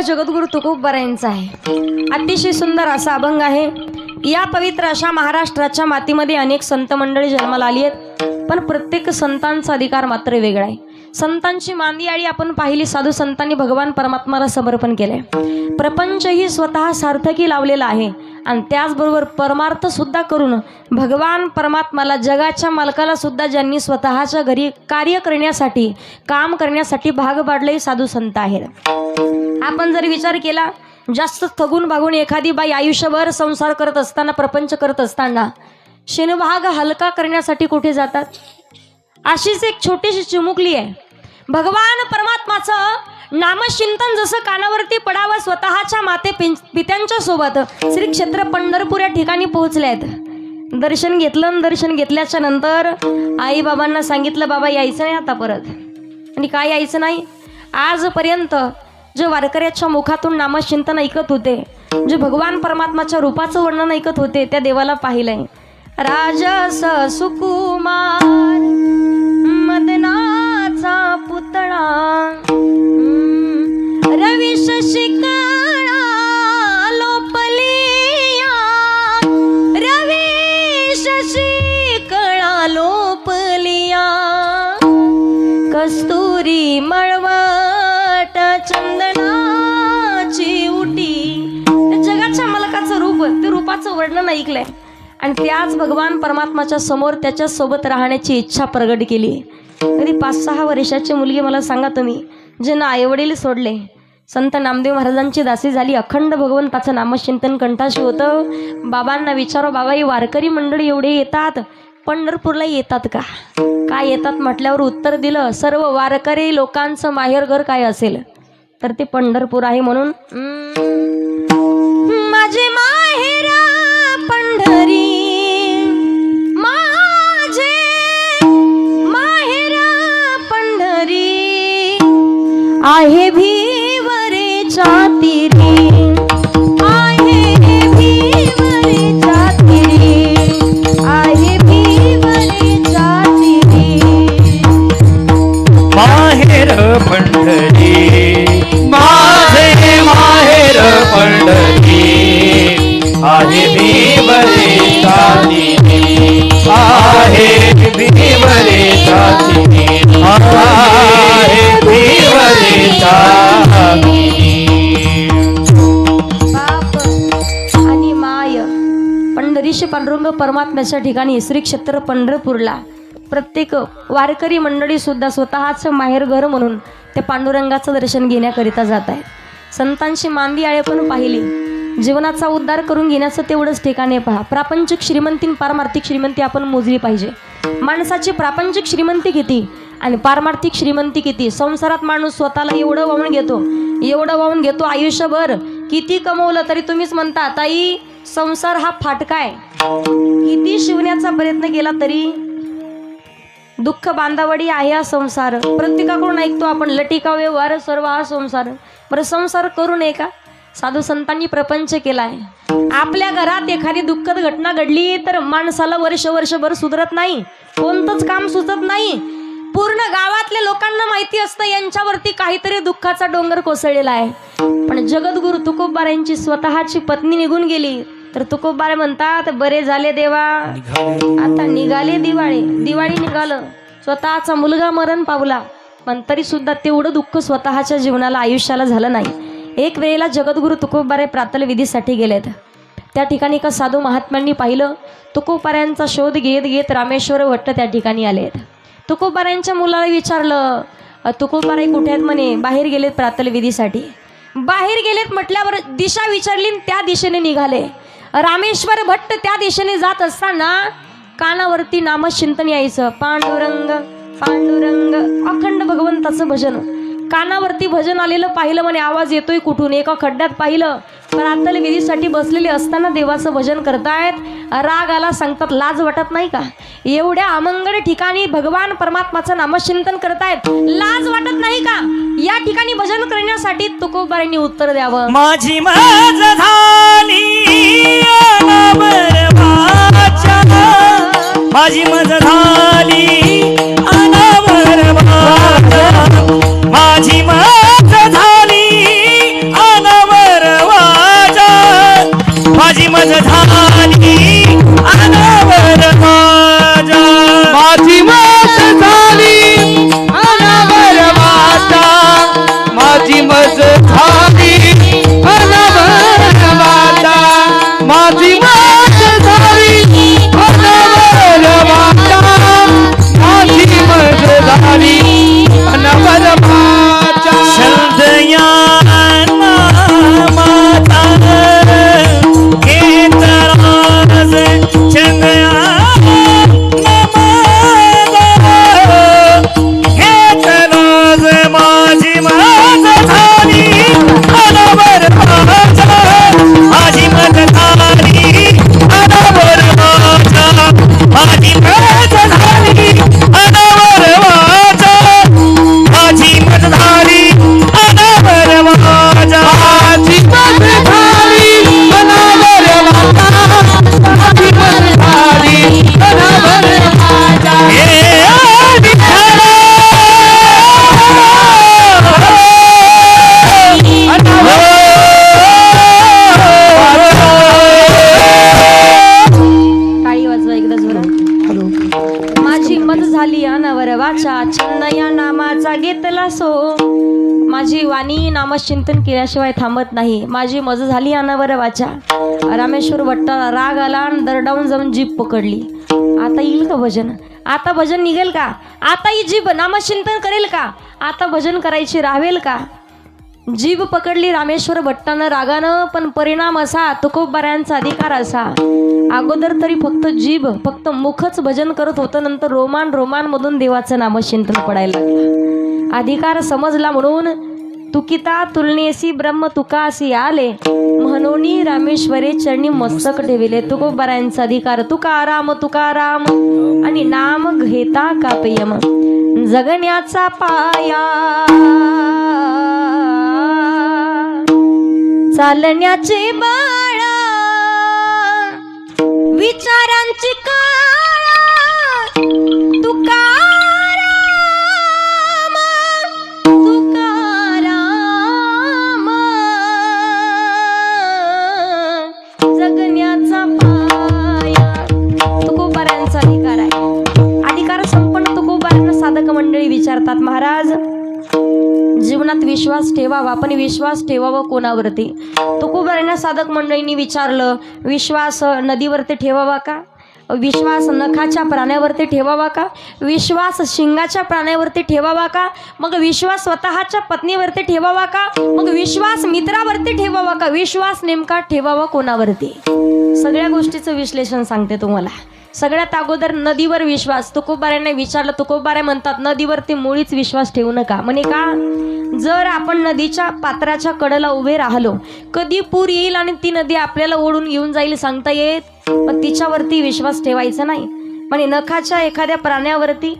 जगद्गुरु तुकोबरायांचा आहे. अतिशय सुंदर असा अभंग आहे. या पवित्र अशा महाराष्ट्राच्या मातीमध्ये अनेक संत मंडळी जन्माला आली आहेत. पण प्रत्येक संतांचा अधिकार मात्र वेगळा आहे. संतांची मांदियाळी आपण पाहिली साधू संतांनी भगवान परमात्माला समर्पण केलंय. प्रपंच ही स्वतः सार्थकी लावलेला आहे आणि त्याचबरोबर परमार्थ सुद्धा करून भगवान परमात्माला जगाच्या मालकाला सुद्धा ज्यांनी स्वतःच्या घरी कार्य करण्यासाठी काम करण्यासाठी भाग पाडले साधू संत आहेत. आपण जर विचार केला जास्त थगून भागून एखादी बाई आयुष्यभर संसार करत असताना प्रपंच करत असताना शिनभाग हलका करण्यासाठी कुठे जातात? अशीच एक छोटीशी चिमुकली आहे. भगवान परमात्माचं नामचिंतन जसं कानावरती पडावं स्वतःच्या माते पिं पित्यांच्या सोबत श्री क्षेत्र पंढरपूर या ठिकाणी पोहोचले आहेत. दर्शन घेतलं आणि दर्शन घेतल्याच्या नंतर आई बाबांना सांगितलं बाबा यायचं नाही आता परत. आणि काय यायचं नाही? आजपर्यंत जे वारकऱ्याच्या मुखातून नामचिंतन ऐकत होते जे भगवान परमात्माच्या रूपाचं वर्णन ऐकत होते त्या देवाला पाहिलंय. राजस सुकुमार मदनाचा पुतळा रवी शशिकळा लोपलिया रवी शशिकळा लोपलिया कस्तुरी मळवट चंदनाची उटी. जगाच्या मलकाचं रूप ते रूपाचं वर्णन ऐकलंय. आणि त्याच भगवान परमात्माच्या समोर त्याच्यासोबत राहण्याची इच्छा प्रगट केली. तरी पाच सहा वर्षाची मुलगी मला सांगा तुम्ही ज्यांना आईवडील सोडले. संत नामदेव महाराजांची दासी झाली अखंड भगवंताचं नामचिंतन कंठाशी होतं. बाबांना विचारो बाबा ही वारकरी मंडळी एवढे येतात? पंढरपूरला येतात का? काय येतात? म्हटल्यावर उत्तर दिलं सर्व वारकरी लोकांचं माहेरघर काय असेल? तर ते पंढरपूर आहे म्हणून. आहे भीमरे साधिनी आहे भीमरे साधिनी आणि माय पंढरीश पांडुरंग परमात्म्याच्या ठिकाणी श्री क्षेत्र पंढरपूरला प्रत्येक वारकरी मंडळी सुद्धा स्वतःचं माहेर घर म्हणून त्या पांडुरंगाचं दर्शन घेण्याकरिता जात आहेत संतांची मांदी आळे पण पाहिली. जीवनाचा उद्धार करून घेण्याचं तेवढंच ठिकाणे पहा. प्रापंचिक श्रीमंती पारमार्थिक श्रीमंती आपण मोजली पाहिजे माणसाची प्रापंचिक श्रीमंती किती आणि पारमार्थिक श्रीमंती किती? संसारात माणूस स्वतःला एवढं वाहून घेतो एवढं वाहून घेतो आयुष्यभर. किती कमवलं तरी तुम्हीच म्हणता ताई संसार हा फाटका आहे. किती शिवण्याचा प्रयत्न केला तरी दुःख बांधावडी आहे हा संसार. प्रत्येकाकडून ऐकतो आपण लटिका व्यवहार सर्व हा संसार. बरं संसार करू नये का? साधू संतांनी प्रपंच केलाय. आपल्या घरात एखादी दुःखद घटना घडली तर माणसाला वर्ष वर्षभर सुधरत नाही. कोणतंच काम सुचत नाही. पूर्ण गावातल्या लोकांना माहिती असतं यांच्यावरती काहीतरी दुःखाचा डोंगर कोसळलेला आहे. पण जगद्गुरु तुकोबारायांची स्वतःची पत्नी निघून गेली. तर तुकोबारे म्हणतात बरे झाले देवा. आता निघाले दिवाळी. दिवाळी निघालं. स्वतःचा मुलगा मरण पावला. पण तरी सुद्धा तेवढं दुःख स्वतःच्या जीवनाला आयुष्याला झालं नाही. एक वेळेला जगद्गुरु तुकोबारे प्रातल विधीसाठी गेलेत. त्या ठिकाणी का साधू महात्म्यांनी पाहिलं. तुकोबाऱ्यांचा शोध घेत घेत रामेश्वर भट्ट त्या ठिकाणी आले आहेत तुकोबारांच्या मुलाला विचारलं तुकोबाराई कुठे आहेत म्हणे? बाहेर गेलेत प्रातल विधीसाठी. बाहेर गेलेत म्हटल्यावर दिशा विचारली आणि त्या दिशेने निघाले. रामेश्वर भट्ट त्या दिशेने जात असताना कानावरती नामचिंतन यायचं. पांडुरंग पांडुरंग अखंड भगवंताचं भजन. कानावरती भजन आलेलं पाहिलं म्हणे आवाज येतोय कुठून? एका खड्ड्यात पाहिलं. प्रातल विधीसाठी बसलेले असताना देवाचं भजन करतायत. राग आला सांगतात लाज वाटत नाही का? एवढ्या अमंगळ ठिकाणी भगवान परमात्माचं नामचिंतन करतायत. लाज वाटत नाही का? या ठिकाणी भजन करण्यासाठी तुकोबारांनी उत्तर द्यावं. माझी माझी मज झाली मज झाली माझी मत झाली अनावर वाचा छंद या नामाचा घेतला सो. माझी वाणी नामचिंतन केल्याशिवाय थांबत नाही. माझी मज झाली अनावर वाचा. रामेश्वर भट्टाला राग आला आणि दरडावून जाऊन जीभ पकडली. आता येईल का भजन? आता भजन निघेल का? आता ही जीभ नामचिंतन करेल का? आता भजन करायची राहेल का? जीभ पकडली रामेश्वर भट्टानं रागानं पण परिणाम असा तुकोबाऱ्यांचा अधिकार असा. अगोदर तरी फक्त जीभ फक्त मुखच भजन करत होतं नंतर रोमान रोमानमधून देवाचं नामचिंतन पडायला लागलं. अधिकार समजला म्हणून तुकिता तुलनेसी ब्रह्म तुकासी आले. म्हणून रामेश्वरे चरणी मस्तक ठेविले. तुकोबाऱ्यांचा अधिकार. तुकाराम तुकाराम आणि नाम घेता कापयम जगण्याचा पाया चालण्याचे बाळा विचारांची काळा तुकाराम तुकाराम. जगण्याचा पाया तुकोबाऱ्यांचा अधिकार आहे. अधिकार संपन्न तुकोबाऱ्यांना साधक मंडळी विचारतात महाराज. जीवनात विश्वास ठेवावा पण विश्वास ठेवावा कोणावरती? तुकोबाऱ्यांना साधक मंडळींनी विचारलं विश्वास नदीवरती ठेवावा का? विश्वास नखाच्या प्राण्यावरती ठेवावा का? विश्वास शिंगाच्या प्राण्यावरती ठेवावा का? मग विश्वास स्वतःच्या पत्नीवरती ठेवावा का? मग विश्वास मित्रावरती ठेवावा का? विश्वास नेमका ठेवावा कोणावरती? सगळ्या गोष्टीचं विश्लेषण सांगते तुम्हाला. सगळ्यात अगोदर नदीवर विश्वास. तुकोबाऱ्याने विचारलं तुकोबारे म्हणतात नदीवरती मुळीच विश्वास ठेवू नका. म्हणे का? जर आपण नदीच्या पात्राच्या कडेला उभे राहिलो कधी पूर येईल आणि ती नदी आपल्याला ओढून घेऊन जाईल सांगता येत? पण तिच्यावरती विश्वास ठेवायचा नाही. म्हणे नखाच्या एखाद्या प्राण्यावरती?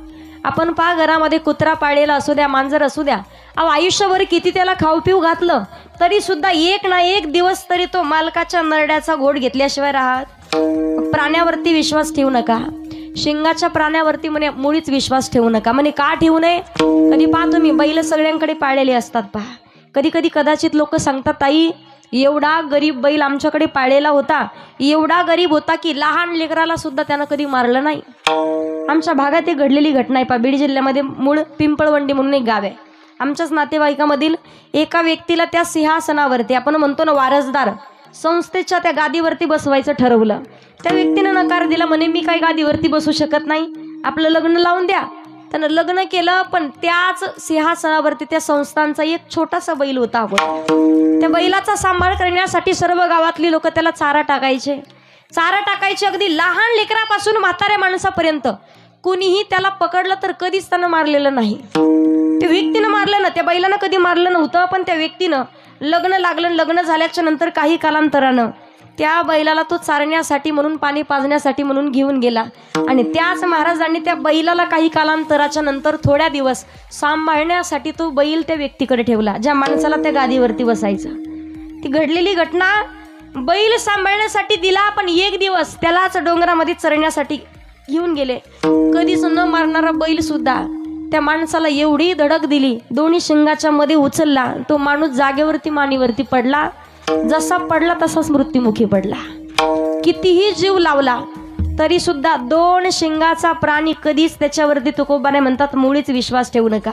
आपण पहा घरामध्ये कुत्रा पाळलेला असू द्या मांजर असू द्या. अहो आयुष्यभर किती त्याला खाऊ पिऊ घातलं? तरी सुद्धा एक ना एक दिवस तरी तो मालकाच्या नरड्याचा घोट घेतल्याशिवाय राहत. प्राण्यावरती विश्वास ठेवू नका. शिंगाच्या प्राण्यावरती म्हणे मुळीच विश्वास ठेवू नका. म्हणे का ठेवू नये? कधी पहा तुम्ही बैल सगळ्यांकडे पाळलेले असतात पहा. कधी कधी कदाचित लोक सांगतात ताई एवढा गरीब बैल आमच्याकडे पाळलेला होता. एवढा गरीब होता की लहान लेकराला सुद्धा त्यानं कधी मारलं नाही. आमच्या भागात एक घडलेली घटना आहे पहा. बीड जिल्ह्यामध्ये मूळ पिंपळवंडी म्हणून एक गाव आहे. आमच्याच नातेवाईकामधील एका व्यक्तीला त्या सिंहासनावरती आपण म्हणतो ना वारसदार संस्थेच्या त्या गादीवरती बसवायचं ठरवलं. त्या व्यक्तीनं नकार दिला म्हणे मी काही गादीवरती बसू शकत नाही. आपलं लग्न लावून द्या. त्यानं लग्न केलं पण त्याच सिंहासनावरती त्या संस्थांचा एक छोटासा बैल होता त्या बैलाचा सांभाळ करण्यासाठी सर्व गावातली लोक त्याला चारा टाकायचे. चारा टाकायचे अगदी लहान लेकरापासून म्हाताऱ्या माणसापर्यंत. कुणीही त्याला पकडलं तर कधीच त्यानं मारलेलं नाही. त्या व्यक्तीनं मारलं ना त्या बैलानं कधी मारलं नव्हतं पण त्या व्यक्तीनं लग्न लागलं लग्न झाल्याच्यानंतर काही कालांतरानं त्या बैलाला तो चारण्यासाठी म्हणून पाणी पाजण्यासाठी म्हणून घेऊन गेला. आणि त्याच महाराजांनी त्या बैलाला काही कालांतराच्या नंतर थोड्या दिवस सांभाळण्यासाठी तो बैल त्या व्यक्तीकडे ठेवला ज्या माणसाला त्या गादीवरती बसायचं. ती घडलेली घटना बैल सांभाळण्यासाठी दिला पण एक दिवस त्यालाच डोंगरामध्ये चरण्यासाठी घेऊन गेले. कधीच न मारणारा बैल सुद्धा त्या माणसाला एवढी धडक दिली दोन्ही शिंगाच्या मध्ये उचलला तो माणूस जागेवरती मानीवरती पडला. जसा पडला तसाच मृत्युमुखी पडला. कितीही जीव लावला तरी सुद्धा दोन शिंगाचा प्राणी कधीच त्याच्यावरती तुकोबाने म्हणतात मुळीच विश्वास ठेवू नका.